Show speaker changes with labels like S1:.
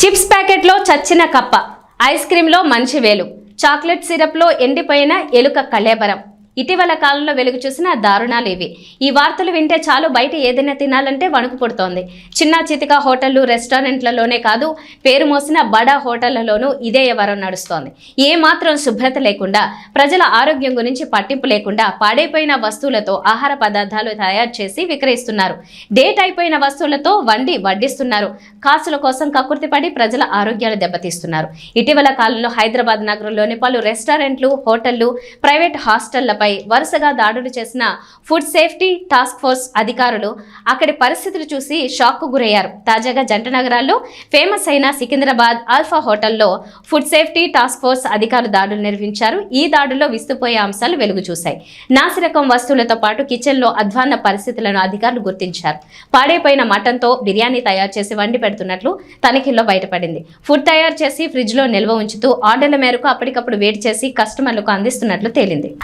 S1: Chips ప్యాకెట్లో చచ్చిన కప్ప ఐస్ క్రీంలో మంచి వేలు చాక్లెట్ సిరప్లో ఎండిపోయిన ఎలుక కళేబరం. ఇటీవల కాలంలో వెలుగు చూసిన దారుణాలు ఇవి ఈ వార్తలు వింటే చాలు బయట ఏదైనా తినాలంటే వణుకు పుడుతోంది. చిన్న చితిక హోటళ్ళు రెస్టారెంట్లలోనే కాదు పేరు మోసిన బడా హోటళ్ళలోనూ ఇదే వ్యవహారం నడుస్తోంది. ఏ మాత్రం శుభ్రత లేకుండా ప్రజల ఆరోగ్యం గురించి పట్టింపు లేకుండా పాడైపోయిన వస్తువులతో ఆహార పదార్థాలు తయారు చేసి విక్రయిస్తున్నారు. డేట్ అయిపోయిన వస్తువులతో వండి వడ్డిస్తున్నారు. కాసుల కోసం కక్కుర్తిపడి ప్రజల ఆరోగ్యాలు దెబ్బతీస్తున్నారు. ఇటీవల కాలంలో హైదరాబాద్ నగరంలోని పలు రెస్టారెంట్లు హోటళ్ళు ప్రైవేట్ హాస్టళ్ళపై వరుసగా దాడులు చేసిన ఫుడ్ సేఫ్టీ టాస్క్ ఫోర్స్ అధికారులు అక్కడి పరిస్థితులు చూసి షాక్కు గురయ్యారు. తాజాగా జంట నగరాల్లో ఫేమస్ అయిన సికింద్రాబాద్ ఆల్ఫా హోటల్లో ఫుడ్ సేఫ్టీ టాస్క్ ఫోర్స్ అధికారులు దాడులు నిర్వహించారు. ఈ దాడుల్లో విస్తుపోయే అంశాలు వెలుగు చూశాయి. నాసిరకం వస్తువులతో పాటు కిచెన్లో అధ్వాన్న పరిస్థితులను అధికారులు గుర్తించారు. పాడైపోయిన మటన్తో బిర్యానీ తయారు చేసి వండి పెడుతున్నట్లు తనిఖీల్లో బయటపడింది. ఫుడ్ తయారు చేసి ఫ్రిడ్జ్లో నిల్వ ఉంచుతూ ఆర్డర్ల మేరకు అప్పటికప్పుడు వేడి చేసి కస్టమర్లకు అందిస్తున్నట్లు తేలింది.